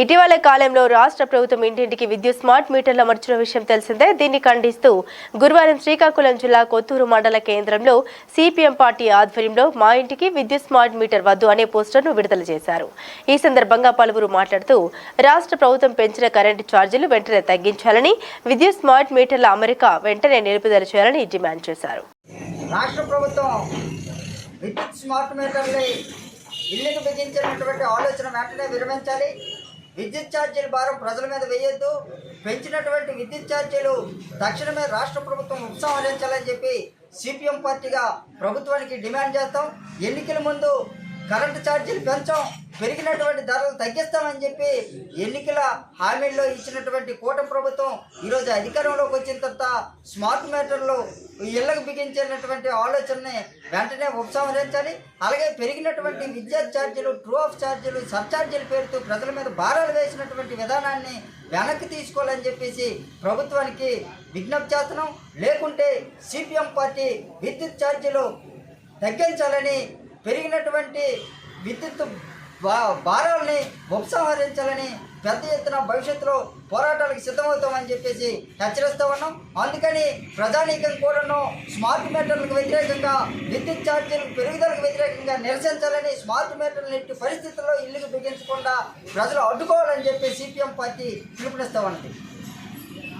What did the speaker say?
ఇటీవల కాలంలో రాష్ట్ర ప్రభుత్వం ఇంటింటికి విద్యుత్ స్మార్ట్ మీటర్లు అమర్చిన విషయం తెలిసిందే. దీన్ని ఖండిస్తూ గురువారం శ్రీకాకుళం జిల్లా కొత్తూరు మండల కేంద్రంలో సిపిఎం పార్టీ ఆధ్వర్యంలో మా ఇంటికి విద్యుత్ స్మార్ట్ మీటర్ వద్దు అనే పోస్టర్ను విడుదల చేశారు. ఈ సందర్భంగా పలువురు మాట్లాడుతూ రాష్ట్ర ప్రభుత్వం పెంచిన కరెంటు ఛార్జీలు వెంటనే తగ్గించాలని విద్యుత్ స్మార్ట్ మీటర్ల అమరిక వెంటనే నిలుపుదల చేయాలని డిమాండ్ చేశారు. రాష్ట్ర ప్రభుత్వం విద్యుత్ స్మార్ట్ మీటర్లు ఇల్లుకు బిగించినటువంటి ఆలోచన వెంటనే విరమించాలి. విద్యుత్ ఛార్జీల భారం ప్రజల మీద వేయొద్దు. పెంచినటువంటి విద్యుత్ ఛార్జీలు తక్షణమే రాష్ట్ర ప్రభుత్వం ఉపసంహరించాలని చెప్పి సిపిఎం పార్టీగా ప్రభుత్వానికి డిమాండ్ చేస్తాం. ఎన్నికల ముందు కరెంటు ఛార్జీలు పెంచాం. పెరిగినటువంటి ధరలు తగ్గిస్తామని చెప్పి ఎన్నికల హామీల్లో ఇచ్చినటువంటి కూటమి ప్రభుత్వం ఈరోజు అధికారంలోకి వచ్చిన తర్వాత స్మార్ట్ మీటర్లు ఇళ్ళకు బిగించేటటువంటి ఆలోచనని వెంటనే ఉపసంహరించాలి అలాగే పెరిగినటువంటి విద్యుత్ ఛార్జీలు ట్రూ ఆఫ్ ఛార్జీలు సబ్ఛార్జీల పేరుతో ప్రజల మీద భారాలు వేసినటువంటి విధానాన్ని వెనక్కి తీసుకోవాలని చెప్పేసి ప్రభుత్వానికి విజ్ఞప్తి చేస్తున్నాం. లేకుంటే సిపిఎం పార్టీ విద్యుత్ ఛార్జీలు తగ్గించాలని పెరిగినటువంటి విద్యుత్ భా- భారాలని ఉపసంహరించాలని పెద్ద ఎత్తున భవిష్యత్తులో పోరాటాలకు సిద్ధమవుతామని చెప్పేసి హెచ్చరిస్తూ ఉన్నాం. అందుకని ప్రజానీకం కూడాను స్మార్ట్ మీటర్లకు వ్యతిరేకంగా విద్యుత్ ఛార్జీలకు పెరుగుదలకు వ్యతిరేకంగా నిరసించాలని స్మార్ట్ మీటర్లు ఎట్టి పరిస్థితుల్లో ఇల్లుకు బిగించకుండా ప్రజలు అడ్డుకోవాలని చెప్పి సిపిఎం పార్టీ పిలుపునిస్తూ ఉన్నది